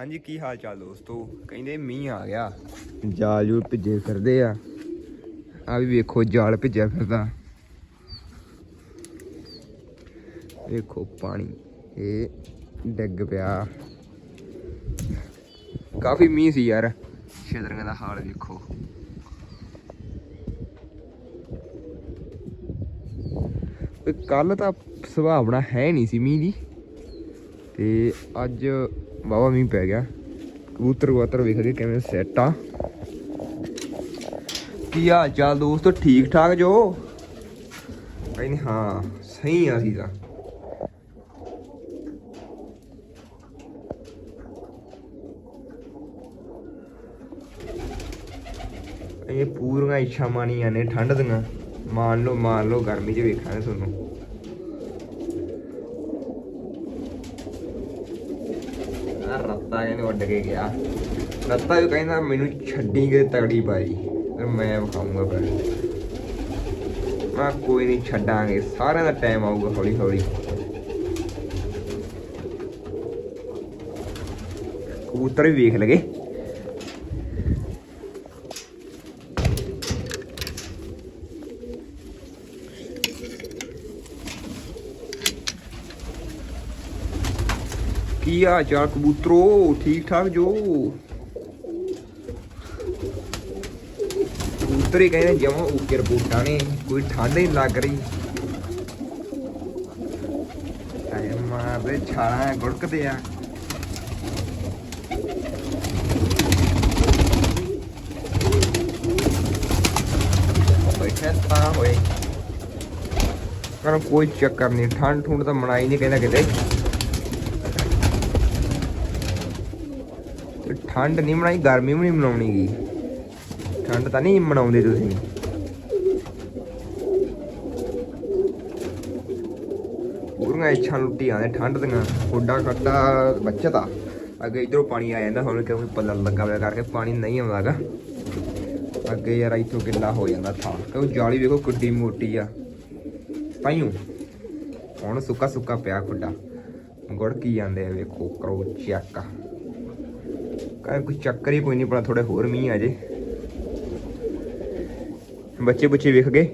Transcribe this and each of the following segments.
ਹਾਂਜੀ, ਕੀ ਹਾਲ ਚਾਲ ਦੋਸਤੋ? ਕਹਿੰਦੇ ਮੀਂਹ ਆ ਗਿਆ। ਜਾਲ ਜੂਲ ਭਿੱਜੇ ਫਿਰਦੇ ਆ। ਆ ਵੀ ਵੇਖੋ, ਜਾਲ ਭਿੱਜਿਆ ਫਿਰਦਾ। ਵੇਖੋ ਪਾਣੀ, ਇਹ ਡਿੱਗ ਪਿਆ। ਕਾਫੀ ਮੀਂਹ ਸੀ ਯਾਰ। ਛੇਦਰਾਂ ਦਾ ਹਾਲ ਵੇਖੋ। ਕੱਲ ਤਾਂ ਸੁਭਾਵਨਾ ਹੈ ਨਹੀਂ ਸੀ ਮੀਂਹ ਦੀ। ਤੇ ਅੱਜ ਵਾਵਾ ਮੀਂਹ ਪੈ ਗਿਆ। ਕਬੂਤਰ ਕਬੂਤਰ ਵੇਖ ਕਿਵੇਂ ਸੈੱਟ ਆ। ਕੀ ਹਾਲ ਚਾਲ ਦੋਸਤੋ? ਠੀਕ ਠਾਕ ਜੋ? ਕਹਿੰਦੇ ਹਾਂ, ਸਹੀ ਆ ਸੀ ਤਾਂ। ਇਹ ਪੂਰੀਆਂ ਇੱਛਾ ਮਾਨੀਆਂ ਨੇ, ਠੰਡ ਦੀਆਂ। ਮਾਨ ਲਓ ਮਾਨ ਲਓ, ਗਰਮੀ 'ਚ ਵੇਖਾਂਗੇ ਤੁਹਾਨੂੰ ਆ ਰੱਤਾ ਇਹਨੇ ਉੱਡ ਕੇ ਗਿਆ। ਰੱਤਾ ਵੀ ਕਹਿੰਦਾ ਮੈਨੂੰ ਛੱਡੀ ਕੇ ਤਗੜੀ ਪਾਈ ਫਿਰ ਮੈਂ ਵਿਖਾਉਂਗਾ ਫਿਰ ਮੈਂ ਕੋਈ ਨਹੀਂ ਛੱਡਾਂਗੇ। ਸਾਰਿਆਂ ਦਾ ਟਾਈਮ ਆਊਗਾ ਹੌਲੀ ਹੌਲੀ। ਕਬੂਤਰ ਵੀ ਵੇਖ ਲਗੇ। ਕੀ ਹਾਲ ਚਾਲ ਕਬੂਤਰੋ ਠੀਕ ਠਾਕ ਜੋ? ਕਬੂਤਰ ਹੀ ਕਹਿੰਦੇ ਜਮਾ ਉੱਕੇ ਰਿਪੋਰਟਾਂ ਨੇ, ਕੋਈ ਠੰਡ ਹੀ ਲੱਗ ਰਹੀ। ਐ ਮਾਰਦੇ ਛਾਲਾਂ ਗੁੜਕਦੇ ਆ। ਬੈਠੇ ਤਾਂ ਹੋਏ। ਪਰ ਕੋਈ ਚੱਕਰ ਨਹੀਂ ਠੰਡ ਠੁੰਡ ਤਾਂ ਮਨਾਈ ਨਹੀਂ ਕਹਿੰਦਾ ਕਿਤੇ ਤੇ ਠੰਡ ਨਹੀਂ ਮਨਾਈ, ਗਰਮੀ ਵੀ ਨਹੀਂ ਮਨਾਉਣੀ ਗੀ। ਠੰਡ ਤਾਂ ਨਹੀਂ ਮਨਾਉਂਦੇ ਤੁਸੀਂ। ਪੂਰੀਆਂ ਇੱਛਾ ਲੁੱਟੀ ਆਂਦੇ ਠੰਡ ਦੀਆਂ ਕੋਡਾ ਕੱਟਾ ਬੱਚਤ ਆ। ਅੱਗੇ ਇਧਰੋਂ ਪਾਣੀ ਆ ਜਾਂਦਾ, ਹੁਣ ਕਿਉਂਕਿ ਪੱਲਾ ਲੱਗਾ ਹੋਇਆ ਕਰਕੇ ਪਾਣੀ ਨਹੀਂ ਆਉਂਦਾਗਾ ਅੱਗੇ ਯਾਰ ਇੱਥੋਂ ਗਿੱਲਾ ਹੋ ਜਾਂਦਾ ਥਾਂ। ਕਿਉਂਕਿ ਜਾਲੀ ਵੇਖੋ ਕਿੱਡੀ ਮੋਟੀ ਆ। ਪਾਈਓ। ਹੁਣ ਸੁੱਕਾ ਸੁੱਕਾ ਪਿਆ ਖੁੱਡਾ ਗੁੜ ਕੀ ਜਾਂਦੇ ਆ ਵੇਖੋ, ਕਰੋ ਚੈੱਕ। ਕਹਿੰਦਾ ਕੋਈ ਚੱਕਰ ਹੀ ਕੋਈ ਨਹੀਂ ਪੜਾ ਥੋੜੇ ਹੋਰ ਮੀਂਹ ਆ ਜੇ। ਬੱਚੇ ਬੱਚੇ ਵੇਖ ਗਏ?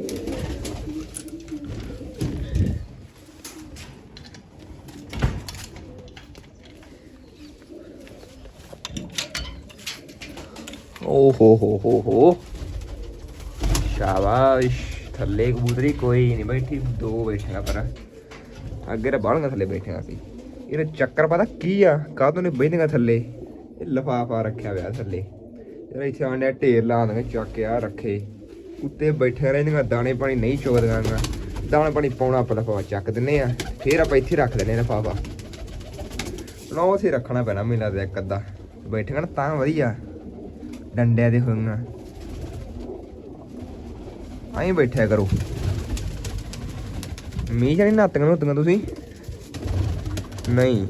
ਓ ਹੋ ਹੋ ਹੋ ਹੋ। ਸ਼ਾਬਾਸ਼, ਥੱਲੇ ਕਬੂਤਰੀ ਕੋਈ ਨਹੀਂ ਬੈਠੀ, ਦੋ ਬੈਠਿਆ ਪਰ। ਅੱਗੇ ਤਾਂ ਬਾਹਲੀਆਂ ਥੱਲੇ ਬੈਠਿਆ ਸੀ। ਇਹਦਾ ਚੱਕਰ ਪਤਾ ਕੀ ਆ? ਕਾਹਤੋਂ ਨੇ ਬੈਠੀਆਂ ਥੱਲੇ? ਲਫਾਫਾ ਰੱਖਿਆ ਹੋਇਆ ਥੱਲੇ। ਜਿਹੜਾ ਇੱਥੇ ਆਂਡੇ ਢੇਰ ਲਾ ਦਿੰਦੇ ਚੱਕ ਕੇ ਆ ਰੱਖੇ। ਉੱਤੇ ਬੈਠੇ ਰਹਿੰਦੀਆਂ, ਦਾਣੇ ਪਾਣੀ ਨਹੀਂ ਚੁਗਦੀਆਂ ਗਾ। ਦਾਣਾ ਪਾਣੀ ਪਾਉਣਾ ਆਪਾਂ ਲਫਾਫਾ ਚੱਕ ਦਿੰਨੇ ਆ। ਫੇਰ ਆਪਾਂ ਇੱਥੇ ਰੱਖ ਦਿੰਨੇ ਆ ਲਫਾਫਾ। ਨਾ, ਉਥੇ ਰੱਖਣਾ ਪੈਣਾ ਮੈਨੂੰ ਲੱਗਦਾ ਇੱਕ ਅੱਧਾ। ਬੈਠੇਗਾ ਨਾ ਤਾਂ ਵਧੀਆ। ਡੰਡਿਆਂ ਦੇ ਹੋਈਆਂ। ਆਈ ਬੈਠਿਆ ਕਰੋ। ਮੀਂਹ ਨਹੀਂ ਨਾਤੀਆਂ ਨੁੱਤੀਆਂ ਤੁਸੀਂ? ਨਹੀਂ।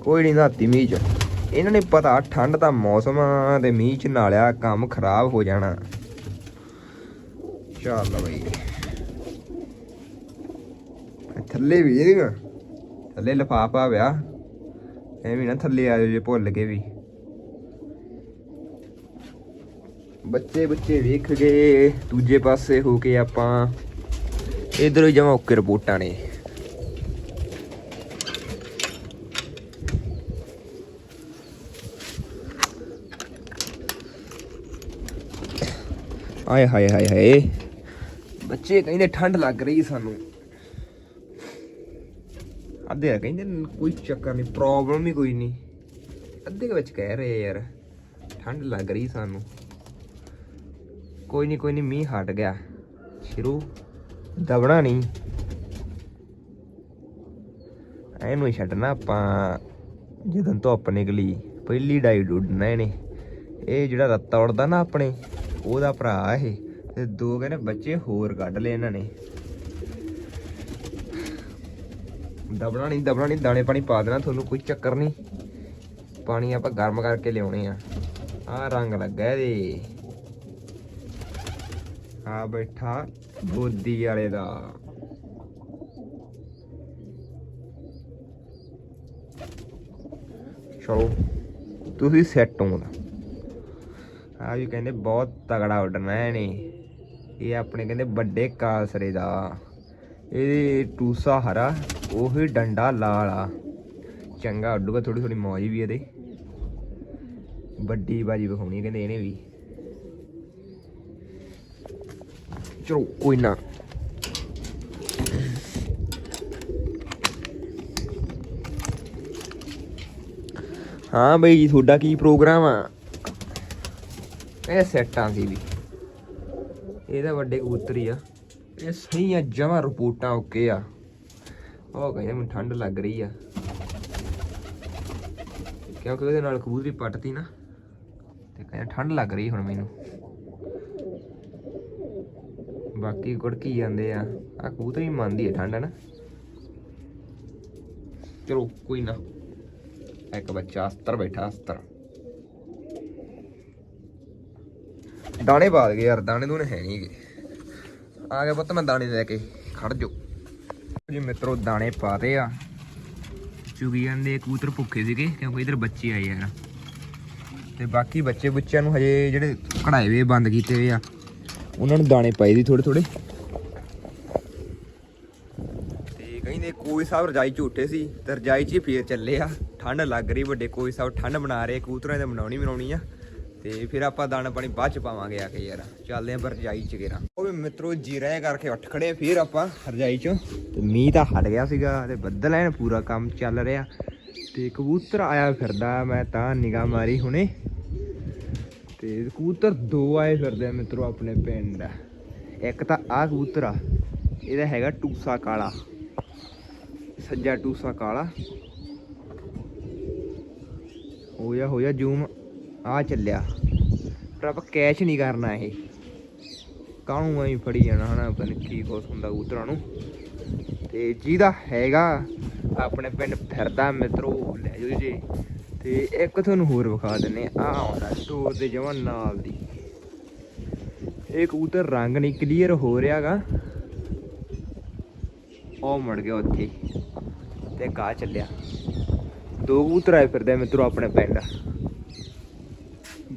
ਕੋਈ ਨਹੀਂ ਨਾਤੀ ਮੀਂਹ ਚ। ਇਹਨਾਂ ਨੇ ਪਤਾ ਠੰਡ ਦਾ ਮੌਸਮ ਤੇ ਮੀਂਹ ਚ ਨਾਲਿਆ ਕੰਮ ਖਰਾਬ ਹੋ ਜਾਣਾ। ਚੱਲ ਬਈ। ਥੱਲੇ ਵੀ ਇਹਦੀਆਂ ਥੱਲੇ ਲਫਾਫਾ ਵਿਆ ਐਵੇਂ ਨਾ ਥੱਲੇ ਆ ਜੇ ਭੁੱਲ ਕੇ ਵੀ। ਬੱਚੇ ਬੱਚੇ ਵੇਖ ਗਏ, ਦੂਜੇ ਪਾਸੇ ਹੋ ਕੇ ਆਪਾਂ। ਇਧਰੋਂ ਜਮਾ ਓਕੇ ਰਿਪੋਰਟਾਂ ਨੇ। ਆਏ ਹਾਏ ਹਾਏ ਹਾਏ। ਬੱਚੇ ਕਹਿੰਦੇ ਠੰਡ ਲੱਗ ਰਹੀ ਸਾਨੂੰ। ਅੱਧੇ ਆ ਕਹਿੰਦੇ ਕੋਈ ਚੱਕਰ ਨਹੀਂ ਪ੍ਰੋਬਲਮ ਹੀ ਕੋਈ ਨਹੀਂ। ਅੱਧੇ ਦੇ ਵਿੱਚ ਕਹਿ ਰਹੇ ਯਾਰ, ਠੰਡ ਲੱਗ ਰਹੀ ਸਾਨੂੰ। ਕੋਈ ਨਹੀਂ ਕੋਈ ਨਹੀਂ, ਮੀਂਹ ਹਟ ਗਿਆ। ਸ਼ੁਰੂ। ਦਬਣਾ ਨਹੀਂ। ਇਹਨੂੰ ਹੀ ਛੱਡਣਾ ਆਪਾਂ, ਜਦੋਂ ਧੁੱਪ ਨਿਕਲੀ। ਪਹਿਲੀ ਡਾਈ ਡੁੱਡਣਾ ਇਹਨੇ। ਇਹ ਜਿਹੜਾ ਰੱਤਾ ਉੜਦਾ ਨਾ ਆਪਣੇ। ਉਹਦਾ ਭਰਾ ਇਹ, ਤੇ ਦੋ ਕਹਿੰਦੇ ਬੱਚੇ ਹੋਰ ਕੱਢ ਲਏ ਇਹਨਾਂ ਨੇ। ਦਬਣਾ ਨਹੀਂ ਦਬਣਾ ਨਹੀਂ, ਦਾਣੇ ਪਾਣੀ ਪਾ ਦੇਣਾ, ਤੁਹਾਨੂੰ ਕੋਈ ਚੱਕਰ ਨਹੀਂ। ਪਾਣੀ ਆਪਾਂ ਗਰਮ ਕਰਕੇ ਲਿਆਉਣੇ ਆ। ਆ ਰੰਗ ਲੱਗਾ ਇਹਦੇ। ਆ ਬੈਠਾ ਬੋਦੀ ਵਾਲੇ ਦਾ। ਚਲੋ, ਤੁਸੀਂ ਸੈੱਟ ਹੋ ਆ ਵੀ ਕਹਿੰਦੇ ਬਹੁਤ ਤਗੜਾ ਉੱਡਣਾ ਇਹਨੇ। ਇਹ ਆਪਣੇ ਕਹਿੰਦੇ ਵੱਡੇ ਕਾਸਰੇ ਦਾ। ਇਹ ਟੂਸਾ ਹਰਾ, ਉਹੀ ਡੰਡਾ ਲਾਲ ਆ। ਚੰਗਾ, ਉੱਡੂਗਾ ਥੋੜੀ ਥੋੜੀ ਮੌਜ ਵੀ ਇਹਦੇ। ਵੱਡੀ ਬਾਜੀ ਵਿਖਾਉਣੀ ਕਹਿੰਦੇ ਇਹਨੇ ਵੀ। ਚਲੋ, ਕੋਈ ਨਾ। ਹਾਂ ਬਈ ਜੀ, ਤੁਹਾਡਾ ਕੀ ਪ੍ਰੋਗਰਾਮ ਆ? ਇਹ ਸੈੱਟਾਂ ਸੀ ਵੀ। ਇਹਦਾ ਵੱਡੇ ਕਬੂਤਰ ਹੀ ਆ। ਇਹ ਸਹੀ ਆ, ਜਮਾ ਰਿਪੋਰਟਾਂ ਓਕੇ ਆ। ਉਹ ਕਹਿੰਦੇ ਮੈਨੂੰ ਠੰਡ ਲੱਗ ਰਹੀ ਆ। ਕਿਉਂਕਿ ਉਹਦੇ ਨਾਲ ਕਬੂਤਰੀ ਪੱਟਤੀ ਨਾ। ਤੇ ਕਹਿੰਦਾ ਠੰਡ ਲੱਗ ਰਹੀ ਹੁਣ ਮੈਨੂੰ। ਬਾਕੀ ਗੁੜਕੀ ਜਾਂਦੇ ਆ। ਆ ਕਬੂਤਰੀ ਮੰਨਦੀ ਆ ਠੰਡ ਨਾ ਚਲੋ ਕੋਈ ਨਾ। ਇੱਕ ਬੱਚਾ ਅਸਤਰ ਬੈਠਾ, ਅਸਤਰ। ਦਾਣੇ ਬਾਦ ਗਏ ਯਾਰ, ਦਾਣੇ ਦੂਣੇ ਹੈ ਨਹੀਂਗੇ ਆ ਗਿਆ ਪੁੱਤ, ਮੈਂ ਦਾਣੇ ਲੈ ਕੇ ਖੜ ਜੋ ਜੀ ਮਿੱਤਰੋ, ਦਾਣੇ ਪਾਤੇ ਆ। ਚੁਗੀ ਜਾਂਦੇ ਕਬੂਤਰ ਭੁੱਖੇ ਸੀਗੇ, ਕਿਉਂਕਿ ਇਧਰ ਬੱਚੇ ਆਏ ਯਾਰ ਤੇ ਬਾਕੀ ਬੱਚੇ ਬੁੱਚਿਆਂ ਨੂੰ ਹਜੇ ਜਿਹੜੇ ਕਢਾਏ ਵੇ ਬੰਦ ਕੀਤੇ ਹੋਏ ਆ, ਉਹਨਾਂ ਨੂੰ ਦਾਣੇ ਪਾਈ ਦੀ ਥੋੜੇ ਥੋੜੇ ਤੇ ਕਹਿੰਦੇ ਕੋਈ ਸਾਹਿਬ ਰਜਾਈ ਝੂਠੇ ਸੀ, ਤੇ ਰਜਾਈ 'ਚ ਹੀ ਫੇਰ ਚੱਲੇ ਆ। ਠੰਡ ਲੱਗ ਰਹੀ, ਵੱਡੇ ਕੋਈ ਸਾਹਿਬ ਠੰਡ ਬਣਾ ਰਹੇ, ਕਬੂਤਰਾਂ ਦੇ ਬਣਾਉਣੀ ਬਣਾਉਣੀ ਆ। ਤੇ ਫਿਰ ਆਪਾਂ ਦਾਣਾ ਪਾਣੀ ਬਾਅਦ ਚ ਪਾਵਾਂਗੇ ਆ ਕੇ ਯਾਰ। ਚੱਲਦੇ ਆਂ ਪਰ ਰਜਾਈ ਚ ਗੇਰਾ ਉਹ ਵੀ ਮਿੱਤਰੋ ਜੀਰਾ ਕਰਕੇ ਉੱਠ ਖੜੇ, ਫਿਰ ਆਪਾਂ ਰਜਾਈ 'ਚੋਂ। ਤੇ ਮੀਂਹ ਤਾਂ ਹਟ ਗਿਆ ਸੀਗਾ ਤੇ ਬੱਦਲ ਐਨ ਪੂਰਾ ਕੰਮ ਚੱਲ ਰਿਹਾ। ਤੇ ਕਬੂਤਰ ਆਇਆ ਫਿਰਦਾ ਮੈਂ ਤਾਂ ਨਿਗਾਹ ਮਾਰੀ ਹੁਣੇ। ਤੇ ਕਬੂਤਰ ਦੋ ਆਏ ਫਿਰਦੇ ਆ ਮਿੱਤਰੋ ਆਪਣੇ ਪਿੰਡ। ਇੱਕ ਤਾਂ ਆ ਕਬੂਤਰ ਆ, ਇਹਦਾ ਹੈਗਾ ਟੂਸਾ ਕਾਲਾ। ਸੱਜਾ ਟੂਸਾ ਕਾਲਾ। ਹੋਇਆ ਹੋਇਆ ਜ਼ੂਮ। ਆ ਚੱਲਿਆ। ਪਰ ਆਪਾਂ ਕੈਸ਼ ਨਹੀਂ ਕਰਨਾ ਇਹ। ਕਾਹਨੂੰ ਐਂ ਫੜੀ ਜਾਣਾ ਹਨਾ, ਪਤਾ ਨੀ ਕੀ ਕੁਛ ਹੁੰਦਾ ਕਬੂਤਰਾਂ ਨੂੰ। ਤੇ ਜਿਹਦਾ ਹੈਗਾ, ਆਪਣੇ ਪਿੰਡ ਫਿਰਦਾ ਮਿੱਤਰੋ, ਲੈ ਜਾਓ ਜੀ ਤੇ ਇੱਕ ਤੁਹਾਨੂੰ ਹੋਰ ਵਿਖਾ ਦਿੰਨੇ ਆ। ਆਉਂਦਾ ਸਟੋਰ ਦੇ ਜਮਾਂ ਨਾਲ ਦੀ। ਇਹ ਕਬੂਤਰ ਰੰਗ ਨਹੀਂ ਕਲੀਅਰ ਹੋ ਰਿਹਾਗਾ। ਉਹ ਮੜ ਗਿਆ ਉੱਥੇ। ਤੇ ਕਾ ਚੱਲਿਆ। ਦੋ ਕਬੂਤਰ ਆਏ ਫਿਰਦੇ ਆ ਮਿੱਤਰੋ ਆਪਣੇ ਪਿੰਡ।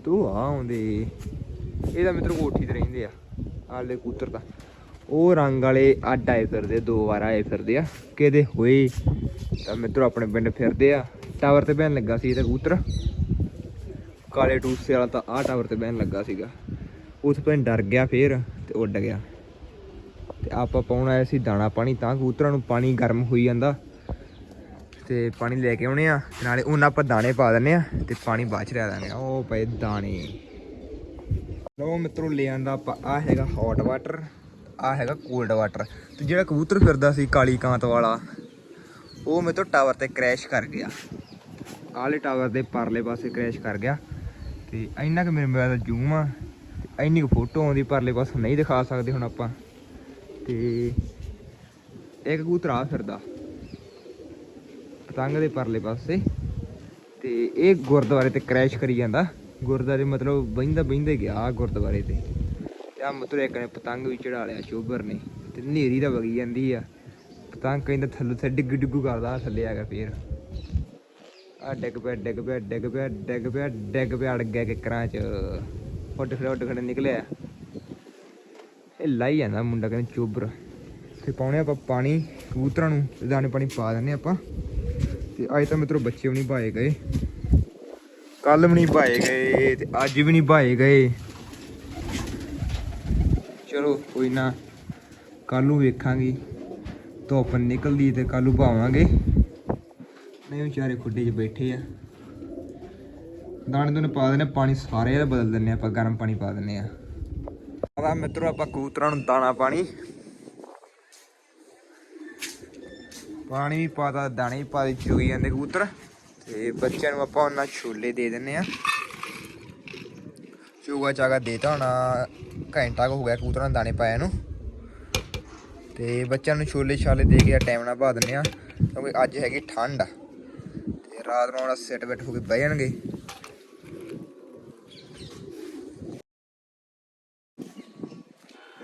ਤੂੰ ਆ ਆਉਂਦੇ। ਇਹਦਾ ਮਿੱਤਰੋ ਕੋਠੀ ਤੇ ਰਹਿੰਦੇ ਆ। ਆਲੇ ਕਬੂਤਰ ਤਾਂ। ਉਹ ਰੰਗ ਵਾਲੇ ਅੱਡ ਆਏ ਫਿਰਦੇ ਦੋ ਵਾਰ ਆਏ ਫਿਰਦੇ ਆ। ਕਿਹਦੇ ਹੋਏ? ਤਾਂ ਮਿੱਤਰੋ ਆਪਣੇ ਪਿੰਡ ਫਿਰਦੇ ਆ। ਟਾਵਰ ਤੇ ਬਹਿਣ ਲੱਗਾ ਸੀ ਇਹਦਾ ਕੂਤਰ ਕਾਲੇ ਟੂਸੇ ਵਾਲਾ ਤਾਂ ਆਹ ਟਾਵਰ ਤੇ ਬਹਿਣ ਲੱਗਾ ਸੀਗਾ। ਉਸ ਪਿੰਡ ਡਰ ਗਿਆ ਫੇਰ ਤੇ ਉੱਡ ਗਿਆ। ਤੇ ਆਪਾਂ ਪਾਉਣ ਆਇਆ ਸੀ ਦਾਣਾ ਪਾਣੀ, ਤਾਂ ਕਬੂਤਰਾਂ ਨੂੰ ਪਾਣੀ ਗਰਮ ਹੋਈ ਜਾਂਦਾ। ਤੇ ਪਾਣੀ ਲੈ ਕੇ ਆਉਣੇ ਆ, ਤੇ ਨਾਲੇ ਉਹਨਾਂ ਆਪਾਂ ਦਾਣੇ ਪਾ ਦਿੰਨੇ ਆ, ਤੇ ਪਾਣੀ ਬਾਅਦ ਚ ਰਹਿ ਦਾਂਗੇ ਉਹ ਪਏ ਦਾਣੇ। ਲੋ ਮਿੱਤਰੋ, ਲੈ ਆਂਦਾ ਆਪਾਂ ਆ ਹੈਗਾ ਹੌਟ ਵਾਟਰ ਆ ਹੈਗਾ ਕੋਲਡ ਵਾਟਰ ਤੇ ਜਿਹੜਾ ਕਬੂਤਰ ਫਿਰਦਾ ਸੀ ਕਾਲੀ ਕਾਂਤ ਵਾਲਾ, ਉਹ ਮੇਰੇ ਤੋਂ ਟਾਵਰ ਤੇ ਕ੍ਰੈਸ਼ ਕਰ ਗਿਆ। ਆਲੇ ਟਾਵਰ ਦੇ ਪਰਲੇ ਪਾਸੇ ਕ੍ਰੈਸ਼ ਕਰ ਗਿਆ। ਤੇ ਇੰਨਾ ਕਿ ਮੇਰੇ ਮੋਬਾਈਲ ਦਾ ਜ਼ੂਮ ਆ, ਤੇ ਇੰਨੀ ਕੁ ਫੋਟੋ ਆਉਂਦੀ ਪਰਲੇ ਪਾਸੇ, ਨਹੀਂ ਦਿਖਾ ਸਕਦੇ ਹੁਣ ਆਪਾਂ। ਤੇ ਇੱਕ ਕਬੂਤਰ ਆ ਫਿਰਦਾ। ਪਤੰਗ ਦੇ ਪਰਲੇ ਪਾਸੇ। ਤੇ ਇਹ ਗੁਰਦੁਆਰੇ ਤੇ ਕ੍ਰੈਸ਼ ਕਰੀ ਜਾਂਦਾ। ਗੁਰਦੁਆਰੇ ਮਤਲਬ ਬਹਿੰਦਾ ਬਹਿੰਦੇ ਗਿਆ ਗੁਰਦੁਆਰੇ ਤੇ। ਤੇ ਆ ਮਤਲਬ ਇੱਕ ਨੇ ਪਤੰਗ ਵੀ ਚੜਾ ਲਿਆ ਸ਼ੋਭਰ ਨੇ। ਤੇ ਨੇਰੀ ਦਾ ਵਗੀ ਜਾਂਦੀ ਆ। ਪਤੰਗ ਕਹਿੰਦਾ ਥੱਲੇ ਤੇ ਡਿੱਗ ਡਿੱਗੂ ਕਰਦਾ ਥੱਲੇ ਆ ਗਿਆ ਫੇਰ। ਆ ਡਿੱਗ ਪਿਆ ਡਿੱਗ ਪਿਆ ਡਿੱਗ ਪਿਆ ਡਿੱਗ ਪਿਆ ਡਿੱਗ ਪਿਆ ਅੜ ਗਿਆ ਕਿਕਰਾਂ ਚ। ਉੱਡ ਖੜੇ ਉੱਡ ਖੜੇ ਨਿਕਲਿਆ। ਇਹ ਲਾਈ ਜਾਂਦਾ ਮੁੰਡਾ ਕਹਿੰਦਾ ਚੋਬਰ ਤੇ ਪਾਉਣੇ ਆਪਾਂ ਪਾਣੀ ਕਬੂਤਰਾਂ ਨੂੰ। ਦਾਣੇ ਪਾਣੀ ਪਾ ਦਿੰਨੇ ਆਪਾਂ। ਤੇ ਅੱਜ ਤਾਂ ਮਿੱਤਰੋ ਬੱਚੇ ਵੀ ਨਹੀਂ ਭਾਏ ਗਏ। ਕੱਲ ਵੀ ਨਹੀਂ ਭਾਏ ਗਏ ਤੇ ਅੱਜ ਵੀ ਨਹੀਂ ਭਾਏ ਗਏ। ਚਲੋ ਕੋਈ ਨਾ ਕੱਲ ਨੂੰ ਵੇਖਾਂਗੇ। ਧੁੱਪ ਨਿਕਲਦੀ ਤੇ ਕੱਲ ਨੂੰ ਭਾਵਾਂਗੇ ਨਹੀਂ ਵਿਚਾਰੇ ਖੁੱਡੇ 'ਚ ਬੈਠੇ ਆ। ਦਾਣੇ ਦੋਨੇ ਪਾ ਦਿੰਨੇ ਪਾਣੀ ਸਾਰੇ ਦਾ ਬਦਲ ਦਿੰਨੇ ਆਪਾਂ ਗਰਮ ਪਾਣੀ ਪਾ ਦਿੰਨੇ ਆ। ਆਦਾ ਮਿੱਤਰੋ ਆਪਾਂ ਕਬੂਤਰਾਂ ਨੂੰ ਦਾਣਾ ਪਾਣੀ। ਪਾਣੀ ਵੀ ਪਾਤਾ ਦਾਣੇ ਵੀ ਪਾ ਦੇ ਚੁਗੀ ਜਾਂਦੇ ਕਬੂਤਰ। ਤੇ ਬੱਚਿਆਂ ਨੂੰ ਆਪਾਂ ਉਹਨਾਂ ਛੋਲੇ ਦੇ ਦਿੰਨੇ ਆ ਚੂਗਾ ਚਾਗਾ ਦੇਤਾ ਹੋਣਾ ਘੰਟਾ ਕੁ ਹੋ ਗਿਆ ਕਬੂਤਰਾਂ ਦਾਣੇ ਪਾਇਆ ਨੂੰ। ਤੇ ਬੱਚਿਆਂ ਨੂੰ ਛੋਲੇ ਛਾਲੇ ਦੇ ਕੇ ਟਾਈਮ ਨਾਲ ਪਾ ਦਿੰਨੇ ਆ ਕਿਉਂਕਿ ਅੱਜ ਹੈਗੀ ਠੰਡ ਤੇ ਰਾਤ ਨੂੰ ਆਉਣਾ ਸਿੱਟ ਬੈਠ ਹੋ ਕੇ ਬਹਿ ਜਾਣਗੇ।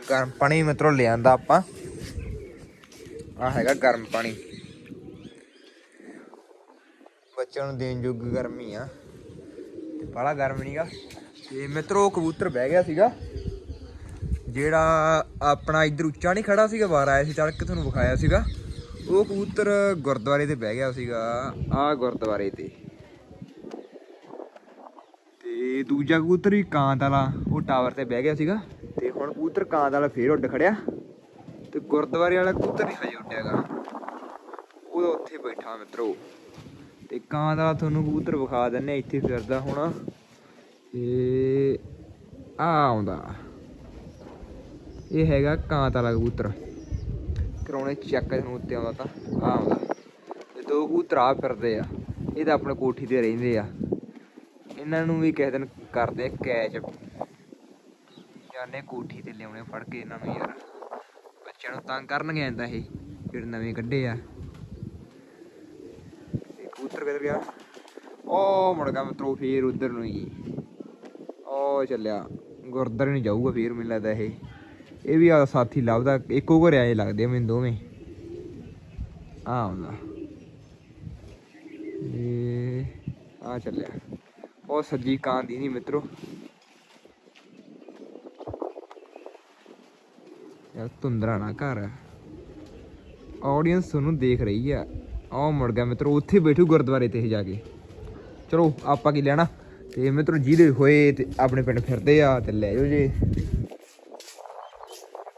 ਗਰਮ ਪਾਣੀ ਮਿੱਤਰੋ ਲਿਆਂਦਾ ਆਪਾਂ। ਆ ਹੈਗਾ ਗਰਮ ਪਾਣੀ। ਬੱਚਿਆਂ ਨੂੰ ਦੇਣ ਯੋਗ ਗਰਮੀ ਆ। ਤੇ ਬੜਾ ਗਰਮ ਨਹੀਂਗਾ ਤੇ ਮਿੱਤਰੋ ਕਬੂਤਰ ਬਹਿ ਗਿਆ ਸੀਗਾ। ਜਿਹੜਾ ਆਪਣਾ ਇੱਧਰ ਉੱਚਾ ਨਹੀਂ ਖੜਾ ਸੀਗਾ, ਬਾਹਰ ਆਇਆ ਸੀ ਚੜ ਤੁਹਾਨੂੰ ਵਿਖਾਇਆ ਸੀਗਾ। ਉਹ ਕਬੂਤਰ ਗੁਰਦੁਆਰੇ ਤੇ ਬਹਿ ਗਿਆ ਸੀਗਾ ਆ ਗੁਰਦੁਆਰੇ ਤੇ। ਤੇ ਦੂਜਾ ਕਬੂਤਰ ਵੀ ਕਾਂਤ ਵਾਲਾ, ਉਹ ਟਾਵਰ ਤੇ ਬਹਿ ਗਿਆ ਸੀਗਾ। ਤੇ ਹੁਣ ਕਬੂਤਰ ਕਾਂਤ ਵਾਲਾ ਫੇਰ ਉੱਡ ਖੜਿਆ। ਤੇ ਗੁਰਦੁਆਰੇ ਵਾਲਾ ਕਬੂਤਰ ਨਹੀਂ ਹਜੇ ਉੱਡਿਆਗਾ ਉਹ ਉੱਥੇ ਬੈਠਾ ਮਿੱਤਰੋ। ਤੇ ਕਾਂਤ ਵਾਲਾ ਤੁਹਾਨੂੰ ਕਬੂਤਰ ਵਿਖਾ ਦਿੰਨੇ ਇੱਥੇ ਫਿਰਦਾ ਹੋਣਾ। ਤੇ ਆ ਆਉਂਦਾ। ਇਹ ਹੈਗਾ ਕਾਂਤ ਵਾਲਾ ਕਬੂਤਰ। ਕਰਾਉਣੇ ਚੈੱਕ ਤੁਹਾਨੂੰ ਉੱਤੇ ਆਉਂਦਾ ਤਾਂ, ਆ ਆਉਂਦਾ। ਤੇ ਦੋ ਕਬੂਤਰ ਆ ਫਿਰਦੇ ਆ, ਇਹ ਤਾਂ ਆਪਣੇ ਕੋਠੀ ਤੇ ਰਹਿੰਦੇ ਆ। ਇਹਨਾਂ ਨੂੰ ਵੀ ਕਿਸੇ ਦਿਨ ਕਰਦੇ ਆ ਕੈਚ। ਜਾਨੇ ਕੋਠੀ ਤੇ ਲਿਆਉਣੇ ਫੜ ਕੇ ਇਹਨਾਂ ਨੂੰ ਯਾਰ। ਬੱਚਿਆਂ ਨੂੰ ਤੰਗ ਕਰਨਗੇ ਐਂਦਾ ਇਹ, ਜਿਹੜੇ ਨਵੇਂ ਕੱਢੇ ਆ। ਕਿੱਧਰ ਗਿਆ? ਉਹ ਮੁੜ ਗਿਆ ਮਿੱਤਰੋ ਫੇਰ ਉਧਰ ਨੂੰ ਹੀ ਉਹ ਚੱਲਿਆ। ਗੁਰਦੁਆਰੇ ਨੂੰ ਜਾਊਗਾ ਫੇਰ ਮੈਨੂੰ ਲੱਗਦਾ ਇਹ। ਇਹ ਵੀ ਆ ਸਾਥੀ ਲੱਭਦਾ। ਇੱਕੋ ਘਰ ਆਏ ਲੱਗਦੇ ਆ ਮੈਨੂੰ ਦੋਵੇਂ। ਆ ਆਉਂਦਾ। ਇਹ ਆ ਚੱਲਿਆ। ਉਹ ਸੱਜੀ ਕਾਂ ਦੀ ਨਹੀਂ ਮਿੱਤਰੋ। ਯਾਰ ਤੁੰਦਰਾ ਨਾ ਘਰ ਆਡੀਅנס ਤੁਹਾਨੂੰ ਦੇਖ ਰਹੀ ਆ। ਆਹ ਮੁੜ ਗਿਆ ਮਿੱਤਰੋ, ਉੱਥੇ ਬੈਠੂ ਗੁਰਦੁਆਰੇ ਤੇ ਜਾ ਕੇ। ਚਲੋ, ਆਪਾਂ ਕੀ ਲੈਣਾ? ਤੇ ਮਿੱਤਰੋ, ਜਿਹਦੇ ਹੋਏ ਤੇ ਆਪਣੇ ਪਿੰਡ ਫਿਰਦੇ ਆ ਤੇ ਲੈ ਜਾਓ ਜੇ।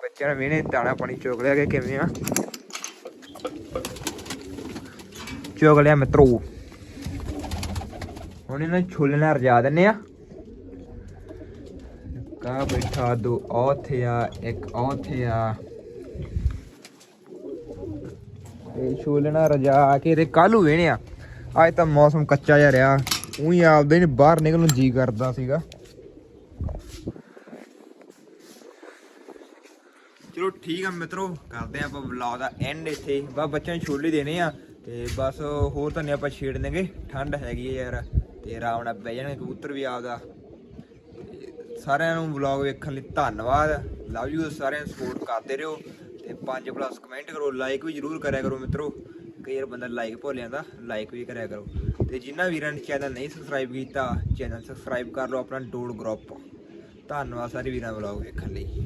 ਬੱਚਿਆਂ ਨੇ ਵੇਣੇ ਦਾਣਾ ਪਾਣੀ ਚੋਕ ਲਿਆ ਕਿ ਕਿਵੇਂ ਆ? ਚੋਕ ਲਿਆ ਮਿੱਤਰੋ। ਹੁਣ ਇਹਨਾਂ ਨੂੰ ਛੋਲੇ ਨਾਲ ਰਜਾ ਦਿੰਨੇ ਆ। ਕਾ ਬੈਠਾ, ਦੋ ਆ ਉੱਥੇ ਆ, ਇੱਕ ਆ ਆ। ਇਹ ਛੋਲੇ ਨਾਲ ਰਜਾ ਕੇ ਤੇ ਕੱਲੂ ਵੇਣੇ ਆ। ਅੱਜ ਤਾਂ ਮੌਸਮ ਕੱਚਾ ਜਿਹਾ ਰਿਹਾ। ਉਹੀ ਆਪਦਾ ਹੀ ਬਾਹਰ ਨਿਕਲਣ ਨੂੰ ਜੀ ਕਰਦਾ ਸੀਗਾ। ਚਲੋ ਠੀਕ ਆ ਮਿੱਤਰੋ, ਕਰਦੇ ਆ ਆਪਾਂ ਵਲੌਗ ਦਾ ਐਂਡ ਇੱਥੇ। ਬਸ ਬੱਚਿਆਂ ਨੂੰ ਛੋਲੇ ਦੇਣੇ ਆ ਤੇ ਬਸ ਹੋਰ ਤਾਂ ਨਹੀਂ ਆਪਾਂ ਛੇੜ ਦੇਂਗੇ ਠੰਡ ਹੈਗੀ ਹੈ ਯਾਰ ਤੇ ਆਰਾਮ ਨਾਲ ਬਹਿ ਜਾਣਗੇ ਕਬੂਤਰ ਵੀ ਆਪਦਾ। ਸਾਰਿਆਂ ਨੂੰ ਵਲੌਗ ਵੇਖਣ ਲਈ ਧੰਨਵਾਦ। ਲਵ ਯੂ ਸਾਰਿਆਂ ਨੂੰ ਸਪੋਰਟ ਕਰਦੇ ਰਹੋ। ਤੇ 5 ਪਲੱਸ ਕਮੈਂਟ ਕਰੋ ਲਾਈਕ ਵੀ ਜਰੂਰ ਕਰਿਆ ਕਰੋ ਮਿੱਤਰੋ। ਕਈ ਵਾਰ ਬੰਦਾ ਲਾਈਕ ਭੁੱਲ ਜਾਂਦਾ ਲਾਈਕ ਵੀ ਕਰਿਆ ਕਰੋ। ਤੇ ਜਿਨ੍ਹਾਂ ਵੀਰਾਂ ਨੇ ਚੈਨਲ ਨਹੀਂ ਸਬਸਕ੍ਰਾਈਬ ਕੀਤਾ ਚੈਨਲ ਸਬਸਕ੍ਰਾਈਬ ਕਰ ਲਓ ਆਪਣਾ ਡੋਲ ਗਰੁੱਪ ਧੰਨਵਾਦ ਸਾਰੇ ਵੀਰਾਂ ਵਲੌਗ ਵੇਖਣ ਲਈ।